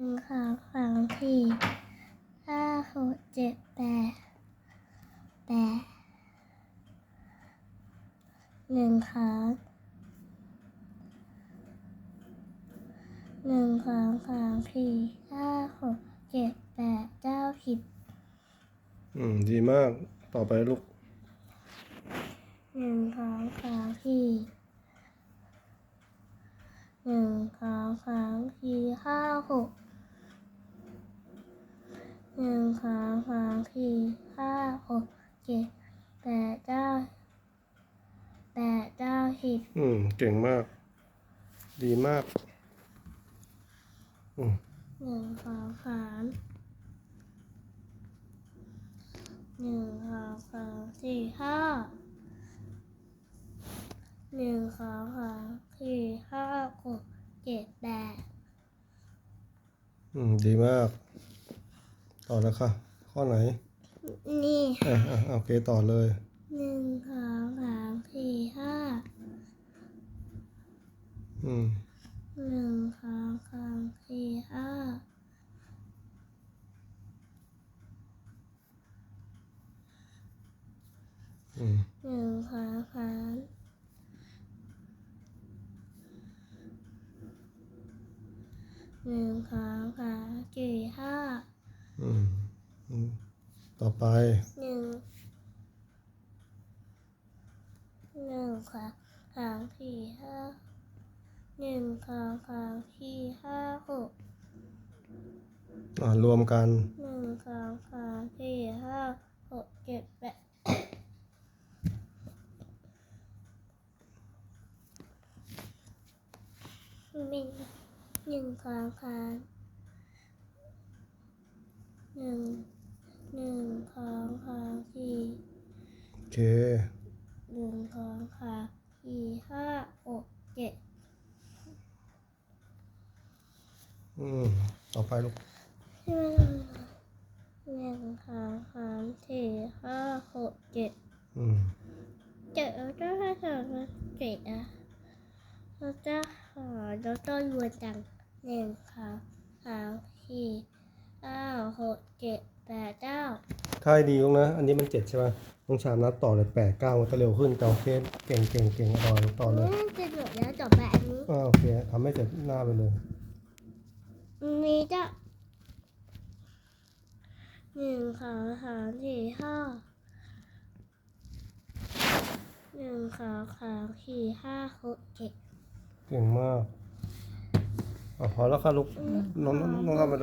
หนึ่งสองสามสี่ห้าหกเจ็ดแปดแปดหนึ่งสองหนึ่งสองสามสี่ห้าหกเจ็ดแปดเก้าสิบอืม ดีมาก ต่อไปลูกหนึ่งสองสามสี่หนึ่งสองสามสี่ห้าหกหนึ่งสองสามสี่ห้าหก เจ็ดแปดเก้าแปดเก้าสิบอืม เก่งมาก ดีมาก อืมหนึ่งสองสามหนึ่งสองสามสี่ห้าหนึ่งสองสามสี่ห้าหกเจ็ดแปดอืม ดีมาก ต่อแล้วค่ะ ข้อไหน นี่อะอะโอเคต่อเลยหนึ่งสองสามสี่ห้าอืมหนึ่งสองสามสี่ห้าอืมหนึ่งสองสามหนึ่งสองสามสี่ห้า อืม อืม ต่อไปหนึ่งหนึ่งสองสามสี่ห้าหนึ่งสองสามสี่ห้าหกอ่ารวมกันหนึ่งสองสามสี่ห้าหกเจ็ดแปดหนึ่งหนึ่งสองสามหนึ่ง หนึ่งสองสามสี่โอเคหนึ่งสองสามสี่ห้าหกเจ็ดอืมต่อไปลูกหนึ่งสองสามสี่ห้าหกเจ็ดอืมเจ็ดแล้วก็ถ้าเกิดมันเจ็ดอะเราจะหาแล้วก็รวมกันหนึ่งสองสามสี่ ห้าหกเจ็ดแปดเก้าถ้าให้ดีลูกนะ อันนี้มันเจ็ดใช่ไหมน้องชามนับต่อเลยแปดเก้ามันก็เร็วขึ้นแต่โอเคเก่งเก่งเก่งต่อต่อเลยน่าจะหมดแล้วจบแบบนี้ อ่าโอเคทำให้เสร็จหน้าไปเลย มีจะหนึ่งสองสามสี่ห้าหนึ่งสองสามสี่ห้าหกเจ็ด เก่งมากอะพอแล้วค่ะลูกน้องน้องน้องทำไปเลย